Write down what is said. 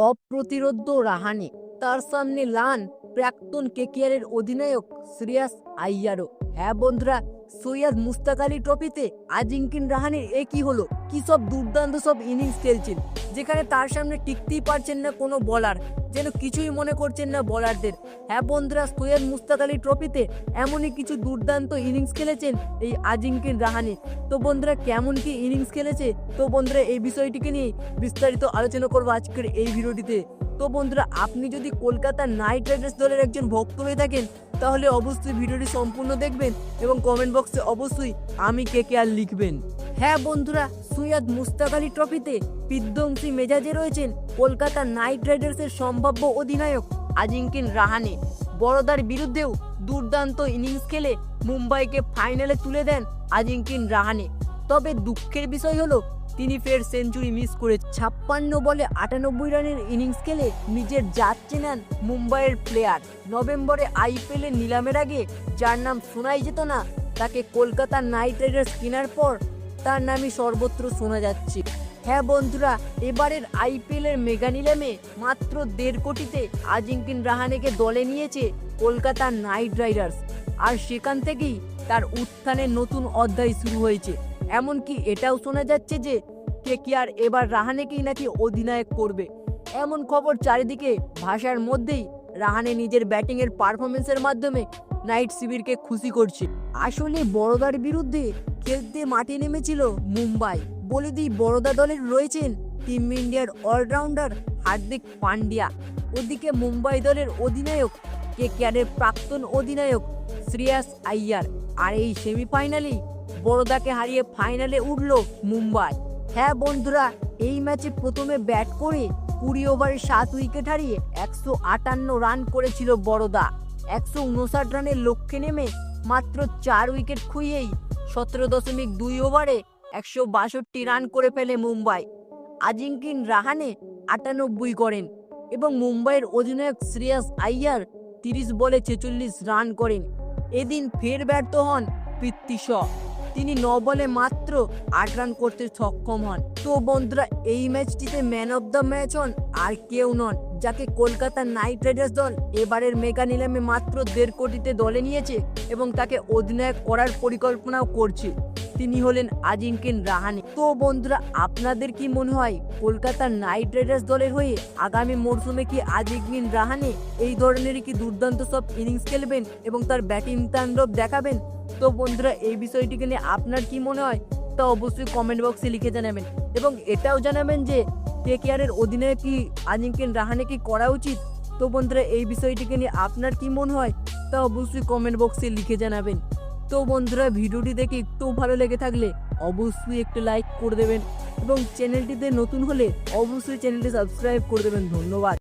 অপ্রতিরোধ্য রাহানে। তার সামনে লান প্রাক্তন কেকেআরের অধিনায়ক শ্রেয়াস আইয়ারও। হ্যাঁ বন্ধুরা, সৈয়দ মুস্তাক আলী ট্রফিতে আজিঙ্কিন রাহানের এ কি হলো। কি সব দুর্দান্ত সব ইনিংস খেলছেন, যেখানে তার সামনে টিকতেই পারছেন না কোনো বলার, যেন কিছুই মনে করছেন না বলারদের। হ্যাঁ বন্ধুরা, সৈয়দ মুস্তাক আলী ট্রফিতে এমনই কিছু দুর্দান্ত ইনিংস খেলেছেন এই আজিঙ্কিন রাহানি। তো বন্ধুরা, কেমন কি ইনিংস খেলেছে? তো বন্ধুরা, এই বিষয়টিকে নিয়ে বিস্তারিত আলোচনা করব আজকের এই ভিডিওটিতে। তো বন্ধুরা, আপনি যদি কলকাতা নাইট রাইডার্স দলের একজন ভক্ত হয়ে থাকেন, তাহলে অবশ্যই ভিডিওটি সম্পূর্ণ দেখবেন এবং কমেন্ট বক্সে অবশ্যই আমি কে কে আর লিখবেন। হ্যাঁ বন্ধুরা, সৈয়দ মুস্তাক আলী ট্রফিতে বিধ্বংসী মেজাজে রয়েছেন কলকাতা নাইট রাইডার্সের সম্ভাব্য অধিনায়ক আজিঙ্কিন রাহানে। বড়দার বিরুদ্ধেও দুর্দান্ত ইনিংস খেলে মুম্বাইকে ফাইনালে তুলে দেন আজিঙ্কিন রাহানে। তবে দুঃখের বিষয় হলো তিনি ফের সেঞ্চুরি মিস করে ছাপ্পান্ন বলে আটানব্বই রানের ইনিংস খেলে নিজের যাচ্ছে নেন মুম্বাইয়ের প্লেয়ার। নভেম্বরে আইপিএল নিলামের আগে যার নাম শোনাই যেত না, তাকে কলকাতা নাইট রাইডার্স কেনার পর তার নামই সর্বত্র শোনা যাচ্ছে। হ্যাঁ বন্ধুরা, এবারের আইপিএল এর মেগা নিলামে মাত্র দেড় কোটিতে আজিঙ্কিন রাহানেকে দলে নিয়েছে কলকাতা নাইট রাইডার্স। আর সেখান থেকেই তার উত্থানের নতুন অধ্যায় শুরু হয়েছে। এমনকি এটাও শোনা যাচ্ছে যে কে কি আর এবার রাহানেকেই নাকি অধিনায়ক করবে। এমন খবর চারিদিকে, ভাষার মধ্যেই রাহানে নিজের ব্যাটিংয়ের পারফরমেন্সের মাধ্যমে নাইট শিবিরকে খুশি করছে। আসলে বড়দার বিরুদ্ধে খেলতে মাঠে নেমেছিল মুম্বাই। বলে দিই, বড়দা দলের রয়েছেন টিম ইন্ডিয়ার অলরাউন্ডার হার্দিক পান্ডিয়া। ওদিকে মুম্বাই দলের অধিনায়ক, কে কেয়ারের প্রাক্তন অধিনায়ক শ্রেয়াস আইয়ার। আর এই সেমিফাইনালেই বড়দাকে হারিয়ে ফাইনালে উঠল মুম্বাই। হ্যাঁ বন্ধুরা, এই ম্যাচে প্রথমে ব্যাট করে কুড়ি ওভারে সাত উইকেট হারিয়ে একশো আটান্ন রান করেছিল বড়দা একশো উনষাট রানের লক্ষ্যে নেমে মাত্র চার উইকেট খুইয়েই সতেরো দশমিক দুই ওভারে একশো বাষট্টি রান করে ফেলে মুম্বাই। আজিঙ্কিন রাহানে আটানব্বই করেন এবং মুম্বাইয়ের অধিনায়ক শ্রেয়াস আইয়ার তিরিশ বলে ছেচল্লিশ রান করেন। এদিন ফের ব্যর্থ হন পৃথ্বী তিনি ন বলে মাত্র আট রান করতে সক্ষম হন। তো বন্ধুরা, এই ম্যাচটিতে ম্যান অব দ্য ম্যাচ হন আর কেউ নন, যাকে কলকাতা নাইট রাইডার্স দল এবারের মেগা নিলামে মাত্র দেড় কোটিতে দলে নিয়েছে এবং তাকে অধিনায়ক করার পরিকল্পনাও করছে। তিনি হলেন আজিঙ্কিন রাহানে। তো বন্ধুরা, আপনাদের কি মনে হয় কলকাতা নাইট রাইডার্স দলের হয়ে আগামী মরশুমে কি আজিঙ্কিন রাহানে এই ধরনের কি দুর্দান্ত সব ইনিংস খেলবেন এবং তার ব্যাটিং তাণ্ডব দেখাবেন? তো বন্ধুরা, এই বিষয়টিকে নিয়ে আপনার কি মনে হয় তা অবশ্যই কমেন্ট বক্সে লিখে জানাবেন। এবং এটাও জানাবেন যে কে কেয়ারের অধীনে কি আজিঙ্কিন রাহানে কি করা উচিত? তো বন্ধুরা, এই বিষয়টিকে নিয়ে আপনার কি মনে হয় তা অবশ্যই কমেন্ট বক্সে লিখে জানাবেন। তো বন্ধুরা, ভিডিওটি দেখে একটু ভালো লেগে থাকলে অবশ্যই একটু লাইক করে দেবেন এবং চ্যানেলটিতে নতুন হলে অবশ্যই চ্যানেলটি সাবস্ক্রাইব করে দেবেন। ধন্যবাদ।